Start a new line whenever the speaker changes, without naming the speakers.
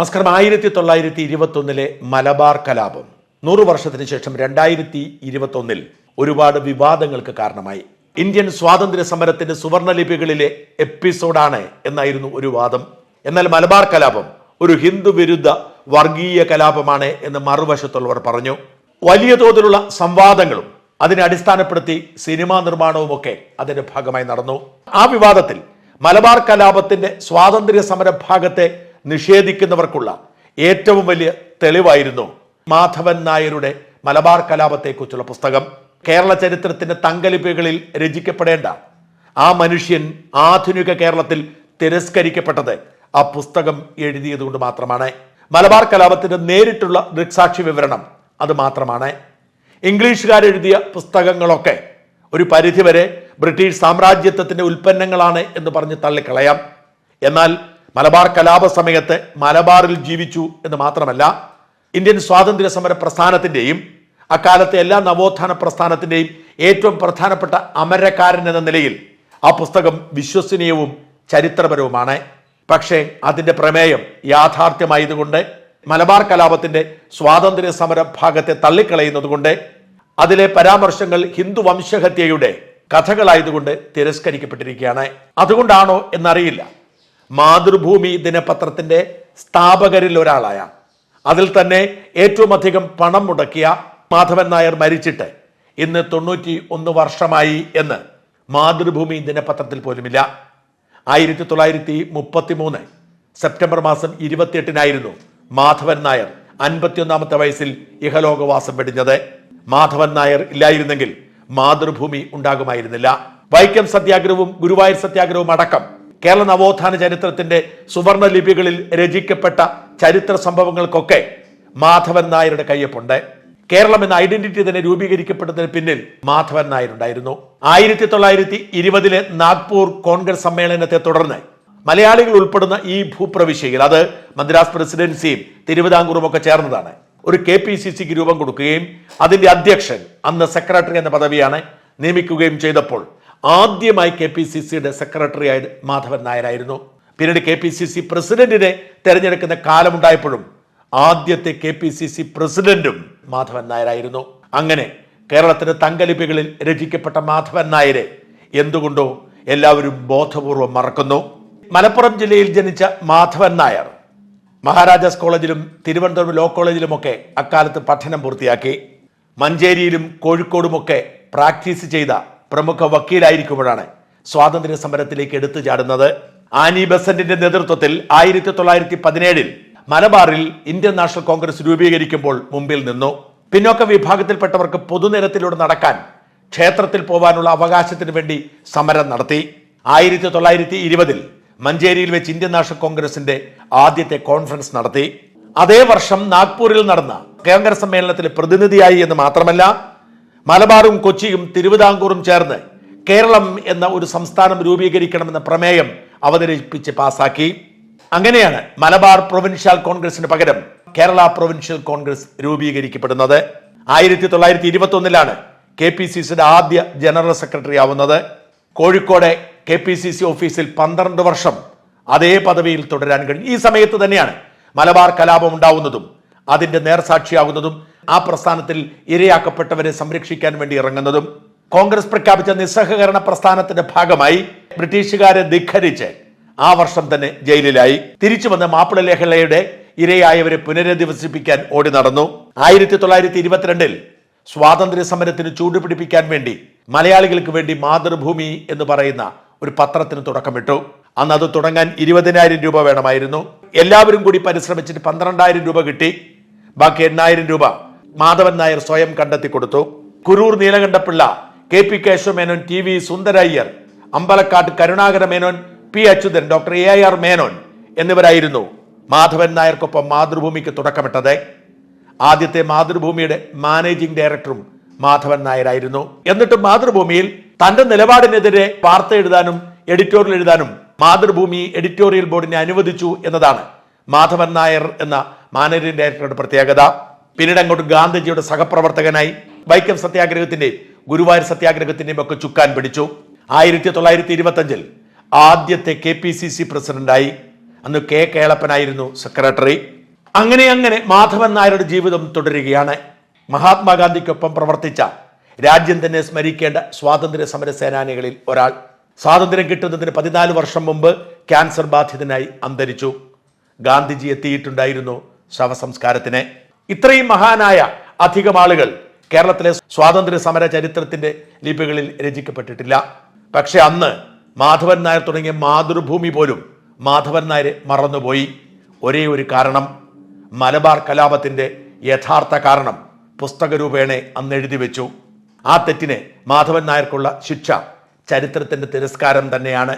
നമസ്കാരം. ആയിരത്തി തൊള്ളായിരത്തി ഇരുപത്തൊന്നിലെ മലബാർ കലാപം. നൂറു വർഷത്തിന് ശേഷം രണ്ടായിരത്തി ഇരുപത്തൊന്നിൽ ഒരുപാട് വിവാദങ്ങൾക്ക് കാരണമായി. ഇന്ത്യൻ സ്വാതന്ത്ര്യ സമരത്തിന്റെ സുവർണലിപികളിലെ എപ്പിസോഡാണ് എന്നായിരുന്നു ഒരു വാദം. എന്നാൽ മലബാർ കലാപം ഒരു ഹിന്ദു വിരുദ്ധ വർഗീയ കലാപമാണ് എന്ന് മറുവശത്തുള്ളവർ പറഞ്ഞു. വലിയ തോതിലുള്ള സംവാദങ്ങളും അതിനെ അടിസ്ഥാനപ്പെടുത്തി സിനിമാ നിർമ്മാണവും ഒക്കെ അതിന്റെ ഭാഗമായി നടന്നു. ആ വിവാദത്തിൽ മലബാർ കലാപത്തിന്റെ സ്വാതന്ത്ര്യ സമര ഭാഗത്തെ നിഷേധിക്കുന്നവർക്കുള്ള ഏറ്റവും വലിയ തെളിവായിരുന്നു മാധവൻ നായരുടെ മലബാർ കലാപത്തെക്കുറിച്ചുള്ള പുസ്തകം. കേരള ചരിത്രത്തിന്റെ തങ്കലിപികളിൽ രചിക്കപ്പെടേണ്ട ആ മനുഷ്യൻ ആധുനിക കേരളത്തിൽ തിരസ്കരിക്കപ്പെട്ടത് ആ പുസ്തകം എഴുതിയതുകൊണ്ട് മാത്രമാണ്. മലബാർ കലാപത്തിന്റെ നേരിട്ടുള്ള ദൃക്സാക്ഷി വിവരണം അത് മാത്രമാണ്. ഇംഗ്ലീഷുകാരെഴുതിയ പുസ്തകങ്ങളൊക്കെ ഒരു പരിധിവരെ ബ്രിട്ടീഷ് സാമ്രാജ്യത്വത്തിന്റെ ഉൽപ്പന്നങ്ങളാണ് എന്ന് പറഞ്ഞ് തള്ളിക്കളയാം. എന്നാൽ മലബാർ കലാപ സമയത്ത് മലബാറിൽ ജീവിച്ചു എന്ന് മാത്രമല്ല ഇന്ത്യൻ സ്വാതന്ത്ര്യ സമര പ്രസ്ഥാനത്തിന്റെയും അക്കാലത്തെ എല്ലാ നവോത്ഥാന പ്രസ്ഥാനത്തിന്റെയും ഏറ്റവും പ്രധാനപ്പെട്ട അമരക്കാരൻ എന്ന നിലയിൽ ആ പുസ്തകം വിശ്വസനീയവും ചരിത്രപരവുമാണ്. പക്ഷേ അതിന്റെ പ്രമേയം യാഥാർത്ഥ്യമായതുകൊണ്ട് മലബാർ കലാപത്തിന്റെ സ്വാതന്ത്ര്യ സമര ഭാഗത്തെ തള്ളിക്കളയുന്നതുകൊണ്ട് അതിലെ പരാമർശങ്ങൾ ഹിന്ദു വംശഹത്യയുടെ കഥകളായതുകൊണ്ട് തിരസ്കരിക്കപ്പെട്ടിരിക്കുകയാണ്. അതുകൊണ്ടാണോ എന്നറിയില്ല. മാതൃഭൂമി ദിനപത്രത്തിന്റെ സ്ഥാപകരിൽ ഒരാളായ അതിൽ തന്നെ ഏറ്റവും അധികം പണം മുടക്കിയ മാധവൻ നായർ മരിച്ചിട്ട് ഇന്ന് തൊണ്ണൂറ്റി ഒന്ന് വർഷമായി എന്ന് മാതൃഭൂമി ദിനപത്രത്തിൽ പോലുമില്ല. ആയിരത്തി തൊള്ളായിരത്തി മുപ്പത്തി മൂന്ന് സെപ്റ്റംബർ മാസം ഇരുപത്തിയെട്ടിനായിരുന്നു മാധവൻ നായർ അൻപത്തിയൊന്നാമത്തെ വയസ്സിൽ ഇഹലോകവാസം വെടിഞ്ഞത്. മാധവൻ നായർ ഇല്ലായിരുന്നെങ്കിൽ മാതൃഭൂമി ഉണ്ടാകുമായിരുന്നില്ല. വൈക്കം സത്യാഗ്രഹവും ഗുരുവായൂർ സത്യാഗ്രഹവും അടക്കം കേരള നവോത്ഥാന ചരിത്രത്തിന്റെ സുവർണ ലിപികളിൽ രചിക്കപ്പെട്ട ചരിത്ര സംഭവങ്ങൾക്കൊക്കെ മാധവൻ നായരുടെ കയ്യൊപ്പുണ്ട്. കേരളം എന്ന ഐഡന്റിറ്റി തന്നെ രൂപീകരിക്കപ്പെട്ടതിന് പിന്നിൽ മാധവൻ നായരുണ്ടായിരുന്നു. ആയിരത്തി തൊള്ളായിരത്തി ഇരുപതിലെ നാഗ്പൂർ കോൺഗ്രസ് സമ്മേളനത്തെ തുടർന്ന് മലയാളികൾ ഉൾപ്പെടുന്ന ഈ ഭൂപ്രവിശ്യയിൽ അത് മദ്രാസ് പ്രസിഡൻസിയും തിരുവിതാംകൂറും ഒക്കെ ചേർന്നതാണ്. ഒരു കെ പി സി സിക്ക് രൂപം കൊടുക്കുകയും അതിന്റെ അധ്യക്ഷൻ അന്ന് സെക്രട്ടറി എന്ന പദവിയാണ് നിയമിക്കുകയും ചെയ്തപ്പോൾ ആദ്യമായി കെ പി സി സിയുടെ സെക്രട്ടറി ആയത് മാധവൻ നായരായിരുന്നു. പിന്നീട് കെ പി സി സി പ്രസിഡന്റിനെ തെരഞ്ഞെടുക്കുന്ന കാലമുണ്ടായപ്പോഴും ആദ്യത്തെ കെ പി സി സി പ്രസിഡന്റും മാധവൻ നായരായിരുന്നു. അങ്ങനെ കേരളത്തിന്റെ തങ്കലിപികളിൽ രചിക്കപ്പെട്ട മാധവൻ നായരെ എന്തുകൊണ്ടോ എല്ലാവരും ബോധപൂർവം മറക്കുന്നു. മലപ്പുറം ജില്ലയിൽ ജനിച്ച മാധവൻ നായർ മഹാരാജാസ് കോളേജിലും തിരുവനന്തപുരം ലോ കോളേജിലുമൊക്കെ അക്കാലത്ത് പഠനം പൂർത്തിയാക്കി. മഞ്ചേരിയിലും കോഴിക്കോടുമൊക്കെ പ്രാക്ടീസ് ചെയ്ത പ്രമുഖ വക്കീലായിരിക്കുമ്പോഴാണ് സ്വാതന്ത്ര്യ സമരത്തിലേക്ക് എടുത്തു ചാടുന്നത്. ആനി ബസന്റിന്റെ നേതൃത്വത്തിൽ ആയിരത്തി തൊള്ളായിരത്തി പതിനേഴിൽ മലബാറിൽ ഇന്ത്യൻ നാഷണൽ കോൺഗ്രസ് രൂപീകരിക്കുമ്പോൾ മുമ്പിൽ നിന്നു. പിന്നോക്ക വിഭാഗത്തിൽപ്പെട്ടവർക്ക് പൊതുനിരത്തിലൂടെ നടക്കാൻ ക്ഷേത്രത്തിൽ പോകാനുള്ള അവകാശത്തിന് വേണ്ടി സമരം നടത്തി. ആയിരത്തി തൊള്ളായിരത്തി ഇരുപതിൽ മഞ്ചേരിയിൽ വെച്ച് ഇന്ത്യൻ നാഷണൽ കോൺഗ്രസിന്റെ ആദ്യത്തെ കോൺഫറൻസ് നടത്തി. അതേ വർഷം നാഗ്പൂരിൽ നടന്ന കേന്ദ്ര സമ്മേളനത്തിലെ പ്രതിനിധിയായി എന്ന് മാത്രമല്ല മലബാറും കൊച്ചിയും തിരുവിതാംകൂറും ചേർന്ന് കേരളം എന്ന ഒരു സംസ്ഥാനം രൂപീകരിക്കണമെന്ന പ്രമേയം അവതരിപ്പിച്ച് പാസാക്കി. അങ്ങനെയാണ് മലബാർ പ്രൊവിൻഷ്യൽ കോൺഗ്രസിന് പകരം കേരള പ്രൊവിൻഷ്യൽ കോൺഗ്രസ് രൂപീകരിക്കപ്പെടുന്നത്. ആയിരത്തി തൊള്ളായിരത്തി ഇരുപത്തി ഒന്നിലാണ് കെ പി സി സിയുടെ ആദ്യ ജനറൽ സെക്രട്ടറി ആവുന്നത്. Kozhikode K P C C ഓഫീസിൽ പന്ത്രണ്ട് വർഷം അതേ പദവിയിൽ തുടരാൻ കഴിഞ്ഞു ഈ സമയത്ത് തന്നെയാണ് മലബാർ കലാപം ഉണ്ടാവുന്നതും അതിന്റെ നേർസാക്ഷിയാകുന്നതും ആ പ്രസ്ഥാനത്തിൽ ഇരയാക്കപ്പെട്ടവരെ സംരക്ഷിക്കാൻ വേണ്ടി ഇറങ്ങുന്നതും കോൺഗ്രസ് പ്രഖ്യാപിച്ച നിസ്സഹകരണ പ്രസ്ഥാനത്തിന്റെ ഭാഗമായി ബ്രിട്ടീഷുകാരെ ധിഖരിച്ച് ആ വർഷം തന്നെ ജയിലിലായി. തിരിച്ചു വന്ന മാപ്പിള ലേഖലയുടെ ഇരയായവരെ പുനരധിവസിപ്പിക്കാൻ ഓടി നടന്നു. ആയിരത്തി തൊള്ളായിരത്തി ഇരുപത്തിരണ്ടിൽ സ്വാതന്ത്ര്യ സമരത്തിന് ചൂടുപിടിപ്പിക്കാൻ വേണ്ടി മലയാളികൾക്ക് വേണ്ടി മാതൃഭൂമി എന്ന് പറയുന്ന ഒരു പത്രത്തിന് തുടക്കമിട്ടു. അന്ന് അത് തുടങ്ങാൻ ഇരുപതിനായിരം രൂപ വേണമായിരുന്നു. എല്ലാവരും കൂടി പരിശ്രമിച്ചിട്ട് പന്ത്രണ്ടായിരം രൂപ കിട്ടി. ബാക്കി എണ്ണായിരം രൂപ മാധവൻ നായർ സ്വയം കണ്ടെത്തി കൊടുത്തു. Kuroor Neelakantapillai K P Kesavamenon T V Sundarayyar Ambalakkattu Karunakara Menon P Achuthan doctor A R Menon എന്നിവരായിരുന്നു മാധവൻ നായർക്കൊപ്പം മാതൃഭൂമിക്ക് തുടക്കമിട്ടത്. ആദ്യത്തെ മാതൃഭൂമിയുടെ മാനേജിംഗ് ഡയറക്ടറും മാധവൻ നായരായിരുന്നു. എന്നിട്ട് മാതൃഭൂമിയിൽ തന്റെ നിലപാടിനെതിരെ വാർത്ത എഴുതാനും എഡിറ്റോറിയൽ എഴുതാനും മാതൃഭൂമി എഡിറ്റോറിയൽ ബോർഡിനെ അനുവദിച്ചു എന്നതാണ് മാധവൻ നായർ എന്ന മാനേജിംഗ് ഡയറക്ടറുടെ പ്രത്യേകത. പിന്നീട് അങ്ങോട്ട് ഗാന്ധിജിയുടെ സഹപ്രവർത്തകനായി വൈക്കം സത്യാഗ്രഹത്തിന്റെയും ഗുരുവായൂർ സത്യാഗ്രഹത്തിന്റെയും ഒക്കെ ചുക്കാൻ പിടിച്ചു. ആയിരത്തി തൊള്ളായിരത്തി ഇരുപത്തി അഞ്ചിൽ ആദ്യത്തെ കെ പി സി സി പ്രസിഡന്റായി അന്ന് കെ കേളപ്പനായിരുന്നു സെക്രട്ടറി. അങ്ങനെ അങ്ങനെ മാധവൻ നായരുടെ ജീവിതം തുടരുകയാണ്. മഹാത്മാഗാന്ധിക്കൊപ്പം പ്രവർത്തിച്ച രാജ്യം തന്നെ സ്മരിക്കേണ്ട സ്വാതന്ത്ര്യ സമര സേനാനികളിൽ ഒരാൾ. സ്വാതന്ത്ര്യം കിട്ടുന്നതിന് പതിനാല് വർഷം മുമ്പ് ക്യാൻസർ ബാധിതനായി അന്തരിച്ചു. ഗാന്ധിജി എത്തിയിട്ടുണ്ടായിരുന്നു ശവസംസ്കാരത്തിന്. ഇത്രയും മഹാനായ അധികം ആളുകൾ കേരളത്തിലെ സ്വാതന്ത്ര്യ സമര ചരിത്രത്തിന്റെ ലിപികളിൽ രചിക്കപ്പെട്ടിട്ടില്ല. പക്ഷെ അന്ന് മാധവൻ നായർ തുടങ്ങിയ മാതൃഭൂമി പോലും മാധവൻ നായരെ മറന്നുപോയി. ഒരേ ഒരു കാരണം മലബാർ കലാപത്തിന്റെ യഥാർത്ഥ കാരണം പുസ്തക രൂപേണെ അന്ന് എഴുതി വെച്ചു. ആ തെറ്റിനെ മാധവൻ നായർക്കുള്ള ശിക്ഷ ചരിത്രത്തിന്റെ തിരസ്കാരം തന്നെയാണ്.